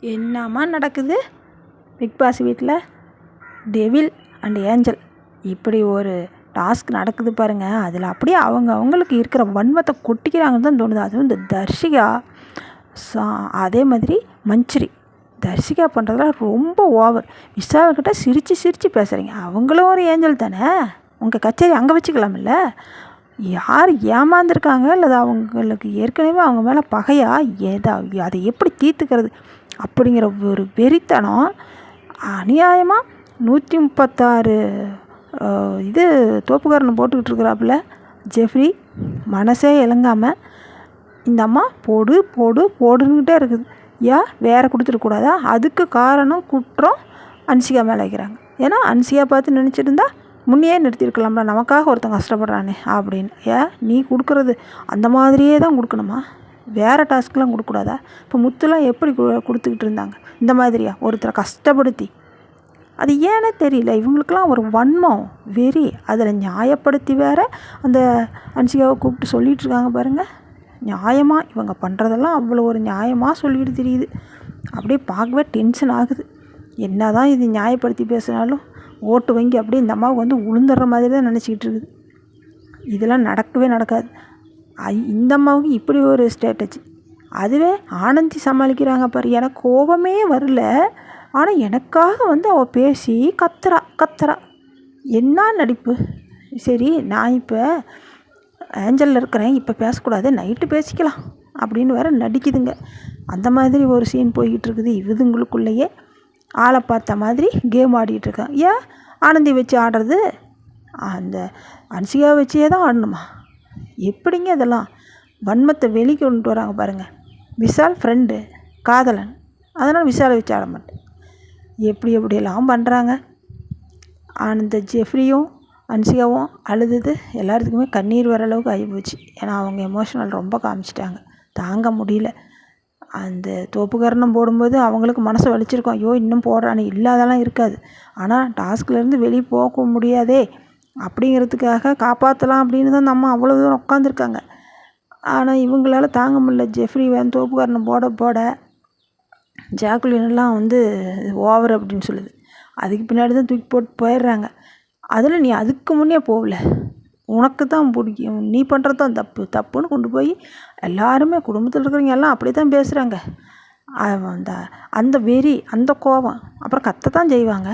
என்னம்மா நடக்குது? Bigg Boss வீட்டில் டெவில் அண்ட் ஏஞ்சல். இப்படி ஒரு டாஸ்க் நடக்குது பாருங்கள் அதில் அப்படியே அவங்க அவங்களுக்கு இருக்கிற வன்மத்தை கொட்டிக்கிறாங்கன்னு தான் தோணுது. அதுவும் இந்த தர்ஷிகா சா அதே மாதிரி மஞ்சரி. தர்ஷிகா பண்ணுறதுலாம் ரொம்ப ஓவர். விஷால்கிட்ட சிரித்து சிரித்து பேசுகிறீங்க அவங்களும் ஒரு ஏஞ்சல் தானே? உங்கள் கச்சேரி அங்கே வச்சுக்கலாம்ல? யார் ஏமாந்துருக்காங்க? இல்லை அவங்களுக்கு ஏற்கனவே அவங்க மேலே பகையா? ஏதா அதை எப்படி தீர்த்துக்கிறது? அப்படிங்கிற ஒரு வெறித்தனம் அநியாயமாக நூற்றி முப்பத்தாறு இது தோப்புக்காரனை போட்டுக்கிட்டு இருக்கிறாப்புல ஜெஃப்ரி மனசே இலங்காமல் இந்த அம்மா போடு போடு போடுன்னுக்கிட்டே இருக்குது. ஏன் வேறு கொடுத்துடக்கூடாதா அதுக்கு காரணம் குற்றம் அன்சிகா மேலே வைக்கிறாங்க. ஏன்னா அன்சிகா பார்த்து நினச்சிருந்தா முன்னையே நிறுத்தியிருக்கலாம்ல நமக்காக ஒருத்தன் கஷ்டப்படுறானே அப்படின்னு. ஏன் நீ கொடுக்குறது அந்த மாதிரியே தான் கொடுக்கணுமா? வேறு டாஸ்க்லாம் கொடுக்கக்கூடாதா? இப்போ முத்துலாம் எப்படி கொடுத்துக்கிட்டு இருந்தாங்க? இந்த மாதிரியா? ஒருத்தரை கஷ்டப்படுத்தி. அது ஏன்னே தெரியல. இவங்களுக்கெல்லாம் ஒரு வன்மம் வெறி. அதில் நியாயப்படுத்தி வேற அந்த அன்சிகாவை கூப்பிட்டு சொல்லிகிட்டு இருக்காங்க பாருங்கள் நியாயமாக இவங்க பண்ணுறதெல்லாம் அவ்வளோ ஒரு நியாயமாக சொல்லிட்டு தெரியுது. அப்படியே பார்க்கவே டென்ஷன் ஆகுது. என்ன தான் இது நியாயப்படுத்தி பேசினாலும் ஓட்டு வங்கி அப்படியே இந்த அம்மாவுக்கு வந்து உளுந்துடுற மாதிரி தான் நினச்சிக்கிட்டு இருக்குது. இதெல்லாம் நடக்கவே நடக்காது. இந்த அம்மாவுக்கு இப்படி ஒரு ஸ்ட்ராட்டஜி அதுவே ஆனந்தி சமாளிக்கிறாங்க பாரு. எனக்கு கோபமே வரல. ஆனால் எனக்காக வந்து அவள் பேசி கத்துறா கத்துறா. என்ன நடிப்பு? சரி நான் இப்போ ஏஞ்சலில் இருக்கிறேன். இப்போ பேசக்கூடாது. நைட்டு பேசிக்கலாம். அப்படின்னு வேற நடிக்குதுங்க. அந்த மாதிரி ஒரு சீன் போய்கிட்டு இருக்குது. இவதுங்களுக்குள்ளேயே ஆளை பார்த்த மாதிரி கேம் ஆடிட்டுருக்கேன் ஏன்? ஆனந்தி வச்சு ஆடுறது அந்த அன்சிகா வச்சே தான் ஆடணுமா? எப்படிங்க இதெல்லாம் வன்மத்தை வெளிக்கு கொண்டு வராங்க பாருங்கள் விஷால் ஃப்ரெண்டு காதலன். அதனால் விஷாலை வச்சு ஆட மாட்டேன். எப்படி எப்படியெல்லாம் பண்ணுறாங்க அந்த ஜெஃப்ரியும் அன்சிகாவும் அழுதுது எல்லாத்துக்குமே கண்ணீர் வர அளவுக்கு ஆகிப்போச்சு. ஏன்னா அவங்க எமோஷனல் ரொம்ப காமிச்சிட்டாங்க. தாங்க முடியல. அந்த தோப்புக்கரணம் போடும்போது அவங்களுக்கு மனசை வலிச்சிருக்கோம். ஐயோ இன்னும் போடுறானே. இல்லாதெல்லாம் இருக்காது. ஆனால் டாஸ்க்லேருந்து வெளியே போக முடியாதே. அப்படிங்கிறதுக்காக காப்பாற்றலாம் அப்படின்னு தான் நம்ம அவ்வளோ தூரம் உட்காந்துருக்காங்க ஆனால் இவங்களால தாங்க முடில ஜெஃப்ரி வேன் தோப்புக்காரனை போட போட ஜாக்குலின்லாம் வந்து ஓவர் அப்படின்னு சொல்லுது. அதுக்கு பின்னாடி தான் தூக்கி போட்டு போயிடுறாங்க. அதில் நீ அதுக்கு முன்னே போகல. உனக்கு தான் பிடிக்கும். நீ பண்ணுறது தான் தப்பு. தப்புன்னு கொண்டு போய் எல்லாருமே குடும்பத்தில் இருக்கிறவங்க எல்லாம் அப்படி தான் பேசுகிறாங்க அந்த அந்த வெறி அந்த கோபம். அப்புறம் கத்த தான் செய்வாங்க.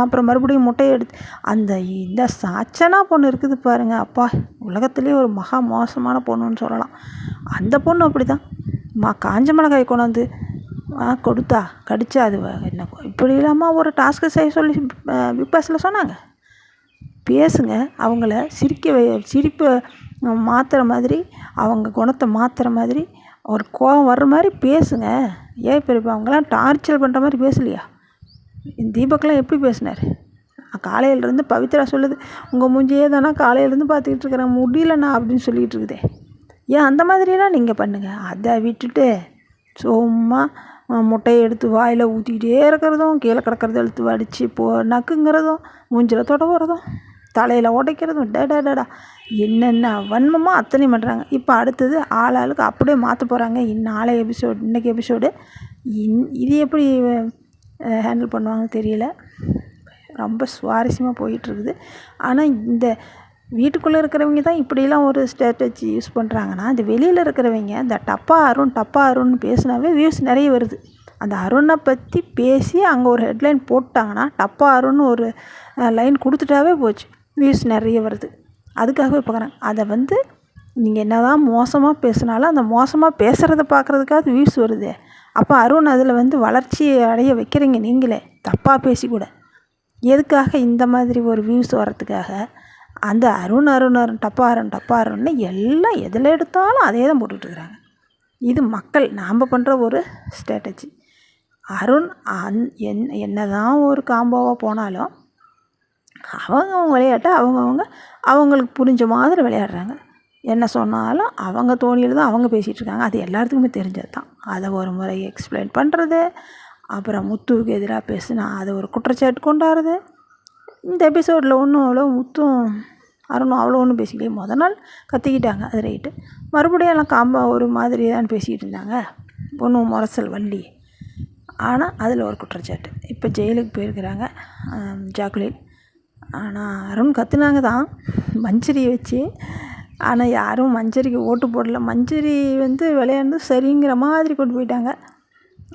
அப்புறம் மறுபடியும் முட்டையை எடுத்து அந்த இந்த சாச்சனா பொண்ணு இருக்குது பாருங்கள் அப்பா உலகத்துலேயே ஒரு மகா மோசமான பொண்ணுன்னு சொல்லலாம். அந்த பொண்ணு அப்படி தான் மா காஞ்ச மிளகாய் கொண்டாந்து கொடுத்தா கடிச்சா அது என்ன இப்படி இல்லாமல் ஒரு டாஸ்க்கு செய்ய சொல்லி பிக் பாஸில் சொன்னாங்க. பேசுங்க அவங்கள சிரிக்க சிரிப்பு சிரிப்பை மாற்றுற மாதிரி அவங்க குணத்தை மாற்றுற மாதிரி ஒரு கோவம் வர்ற மாதிரி பேசுங்க. ஏன் இப்போ அவங்களாம் டார்ச்சர் பண்ணுற மாதிரி பேசலையா? தீபக்லாம் எப்படி பேசினார்? காலையிலேருந்து பவித்ரா சொல்லுது உங்கள் மூஞ்சியே தானே காலையிலேருந்து பார்த்துக்கிட்டு இருக்கிறேன் முடியலண்ணா அப்படின்னு சொல்லிகிட்டு இருக்குதே. ஏன் அந்த மாதிரிலாம் நீங்கள் பண்ணுங்கள் அதை விட்டுட்டு சும்மா முட்டையை எடுத்து வாயில் ஊற்றிக்கிட்டே இருக்கிறதும் கீழே கிடக்கிறத எடுத்து வடித்து போ நக்குங்கிறதும் மூஞ்சில் தொட தலையில் உடைக்கிறதும் டேடா என்னென்ன வன்மமாக அத்தனை பண்ணுறாங்க இப்போ அடுத்தது ஆள் ஆளுக்கு அப்படியே மாற்ற போகிறாங்க நாளைய எபிசோடு இன்றைக்கி எபிசோடு இன் இது எப்படி ஹேண்டில் பண்ணுவாங்கன்னு தெரியல. ரொம்ப சுவாரஸ்யமாக போயிட்டுருக்குது. ஆனால் இந்த வீட்டுக்குள்ளே இருக்கிறவங்க தான் இப்படிலாம் ஒரு ஸ்ட்ராட்டஜி யூஸ் பண்ணுறாங்கன்னா இந்த வெளியில் இருக்கிறவங்க இந்த டப்பா அருண் டப்பா அருண்னு பேசினாவே வியூஸ் நிறைய வருது. அந்த அருணை பற்றி பேசி அங்கே ஒரு ஹெட்லைன் போட்டாங்கன்னா டப்பா அருண் ஒரு லைன் கொடுத்துட்டாவே போச்சு. வியூஸ் நிறைய வருது. அதுக்காகவே பார்க்குறாங்க அதை வந்து நீங்கள் என்ன தான் மோசமாக பேசினாலும் அந்த மோசமாக பேசுகிறத பார்க்குறதுக்காவது வியூஸ் வருது அப்போ அருண் அதில் வந்து வளர்ச்சி அடைய வைக்கிறீங்க நீங்களே. தப்பாக பேசி கூட. எதுக்காக இந்த மாதிரி ஒரு வியூஸ் வர்றதுக்காக? அந்த அருண் அருண் அருண் டப்பா அருண் டப்பா அருண்னு எல்லாம் எதில் எடுத்தாலும் அதே தான் போட்டுட்ருக்குறாங்க. இது மக்கள் நாம் பண்ணுற ஒரு ஸ்ட்ராட்டஜி அருண் அந் என் என்ன தான் ஒரு காம்போவாக போனாலும் அவங்க அவங்க விளையாட்டை அவங்கவுங்க அவங்களுக்கு புரிஞ்ச மாதிரி விளையாடுறாங்க. என்ன சொன்னாலும் அவங்க தோணியில் தான் அவங்க பேசிகிட்டு இருக்காங்க. அது எல்லாத்துக்குமே தெரிஞ்சது தான். அதை ஒரு முறை எக்ஸ்பிளைன் பண்ணுறது அப்புறம் முத்துவுக்கு எதிராக பேசுனா அதை ஒரு குற்றச்சாட்டு கொண்டாடுறது. இந்த எபிசோடில் ஒன்றும் அவ்வளோ முத்தும் அருணும் அவ்வளோ ஒன்றும் பேசிக்கலையே. முத நாள் கத்திக்கிட்டாங்க. அது ரைட்டு மறுபடியும் எல்லாம் காம்பா ஒரு மாதிரி தான் பேசிக்கிட்டு இருந்தாங்க. ஒன்றும் முரசல் வள்ளி. ஆனால் அதில் ஒரு குற்றச்சாட்டு. இப்போ ஜெயிலுக்கு போயிருக்கிறாங்க ஜாக்குலின். ஆனால் அருண் கற்றுனாங்க தான். மஞ்சரியை வச்சு ஆனால் யாரும் மஞ்சரிக்கு ஓட்டு போடல. மஞ்சரி வந்து விளையாண்டு சரிங்கிற மாதிரி கொண்டு போயிட்டாங்க.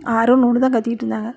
அருண் ஒன்று தான் கத்திக்கிட்டு இருந்தாங்க.